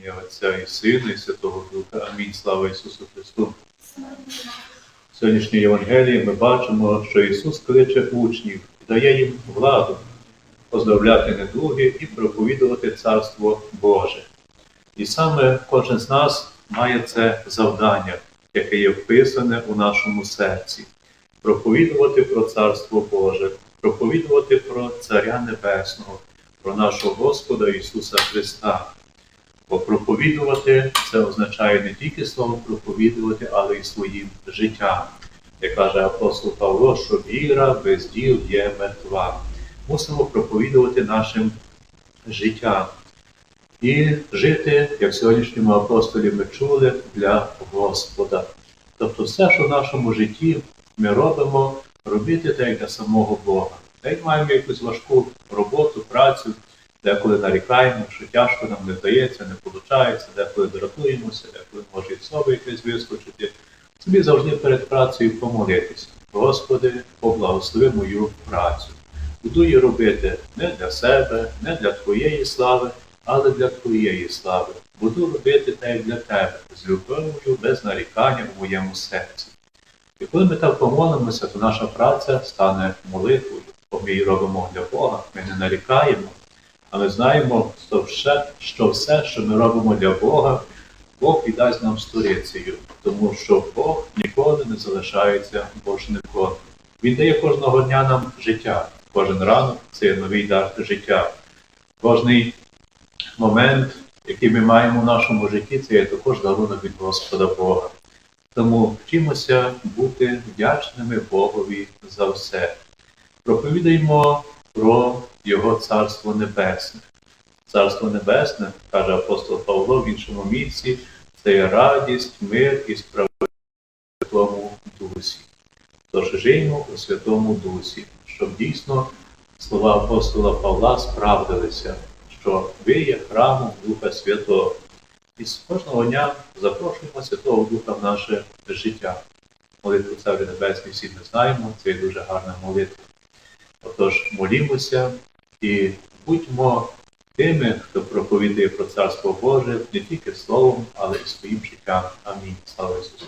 ім'я Отця і Сина, і Святого Духа. Амінь. Слава Ісусу Христу. В сьогоднішній Євангелії ми бачимо, що Ісус кличе учнів і дає їм владу поздравляти недуги і проповідувати Царство Боже. І саме кожен з нас має це завдання, яке є вписане у нашому серці. Проповідувати про Царство Боже, проповідувати про Царя Небесного, про нашого Господа Ісуса Христа. Бо проповідувати це означає не тільки словом проповідувати, але й своїм життям. Як каже апостол Павло, що віра без діл є мертва. Мусимо проповідувати нашим життям і жити, як в сьогоднішньому апостолі ми чули, для Господа. Тобто все, що в нашому житті ми робимо, робити так для самого Бога. Та як маємо якусь важку роботу, працю, деколи нарікаємо, що тяжко нам не вдається, не виходить, деколи дратуємося, деколи може і слово якесь вискочити. Собі завжди перед працею помолитися. Господи, поблагослови мою працю. Буду її робити не для себе, не для Твоєї слави, але для Твоєї слави. Буду робити те для Тебе, з любов'ю, без нарікання у моєму серці. І коли ми так помолимося, то наша праця стане молитвою, бо ми її робимо для Бога, ми не нарікаємо, але знаємо, що все, що все, що ми робимо для Бога, Бог віддасть нам сторицею, тому що Бог ніколи не залишається боржником. Він дає кожного дня нам життя. Кожен ранок це новий дар життя. Кожний момент, який ми маємо в нашому житті, це є також дарунок від Господа Бога. Тому вчимося бути вдячними Богові за все. Проповідаємо про Його Царство Небесне. Царство Небесне, каже апостол Павло в іншому місці, це є радість, мир і справедливість у Святому Дусі. Тож живемо у Святому Дусі, щоб дійсно слова апостола Павла справдилися, що ви є храмом Духа Святого. І з кожного дня запрошуємо Святого Духа в наше життя. Молитву Царю Небесний всі ми знаємо, це є дуже гарна молитва. Отож, молімося і будьмо тими, хто проповідує про Царство Боже не тільки словом, але й своїм життям. Амінь. Слава Ісусу!